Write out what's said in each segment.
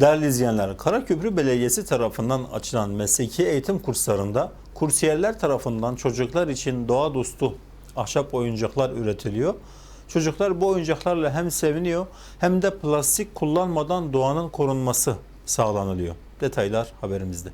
Değerli izleyenler, Karaköprü Belediyesi tarafından açılan mesleki eğitim kurslarında kursiyerler tarafından çocuklar için doğa dostu ahşap oyuncaklar üretiliyor. Çocuklar bu oyuncaklarla hem seviniyor hem de plastik kullanmadan doğanın korunması sağlanılıyor. Detaylar haberimizde.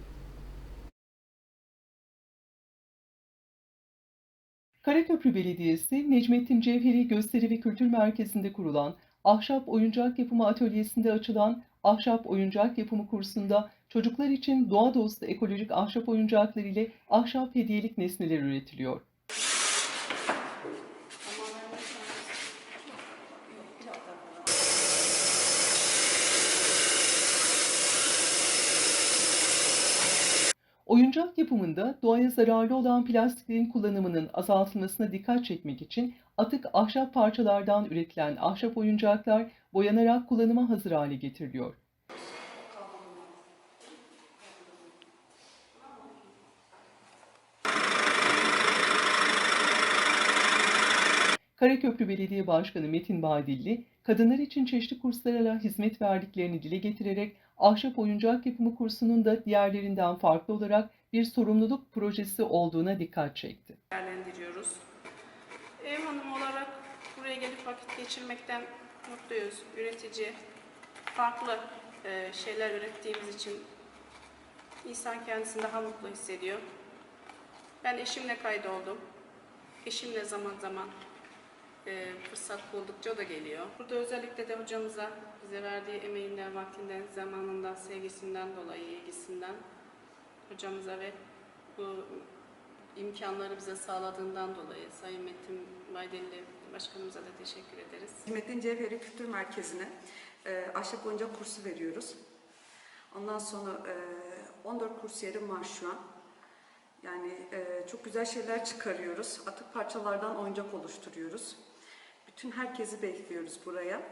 Karaköprü Belediyesi, Necmettin Cevheri Gösteri ve Kültür Merkezi'nde kurulan Ahşap Oyuncak Yapımı Atölyesi'nde açılan Ahşap Oyuncak Yapımı kursunda çocuklar için doğa dostu ekolojik ahşap oyuncaklar ile ahşap hediyelik nesneler üretiliyor. Oyuncak yapımında doğaya zararlı olan plastiklerin kullanımının azaltılmasına dikkat çekmek için atık ahşap parçalardan üretilen ahşap oyuncaklar boyanarak kullanıma hazır hale getiriliyor. Karaköprü Belediye Başkanı Metin Badilli, kadınlar için çeşitli kurslarla hizmet verdiklerini dile getirerek ahşap oyuncak yapımı kursunun da diğerlerinden farklı olarak bir sorumluluk projesi olduğuna dikkat çekti. değerlendiriyoruz. Ev hanımı olarak buraya gelip vakit geçirmekten mutluyuz. Üretici, farklı e, şeyler ürettiğimiz için insan kendisini daha mutlu hissediyor. Ben eşimle kaydoldum. Eşimle zaman zaman fırsat buldukça da geliyor. Burada özellikle de hocamıza bize verdiği emeğinden, vaktinden, zamanından, sevgisinden dolayı, ilgisinden hocamıza ve bu imkanları bize sağladığından dolayı Sayın Metin Baydelli Başkanımıza da teşekkür ederiz. Hizmetin Cevheri Kültür Merkezi'ne e, ahşap oyuncak kursu veriyoruz. Ondan sonra e, 14 kursiyerim var şu an. Yani e, çok güzel şeyler çıkarıyoruz. Atık parçalardan oyuncak oluşturuyoruz. Bütün herkesi bekliyoruz buraya.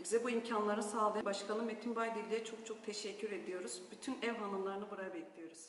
Bize bu imkanları sağlayan Başkanı Metin Baydilli'ye çok çok teşekkür ediyoruz. Bütün ev hanımlarını buraya bekliyoruz.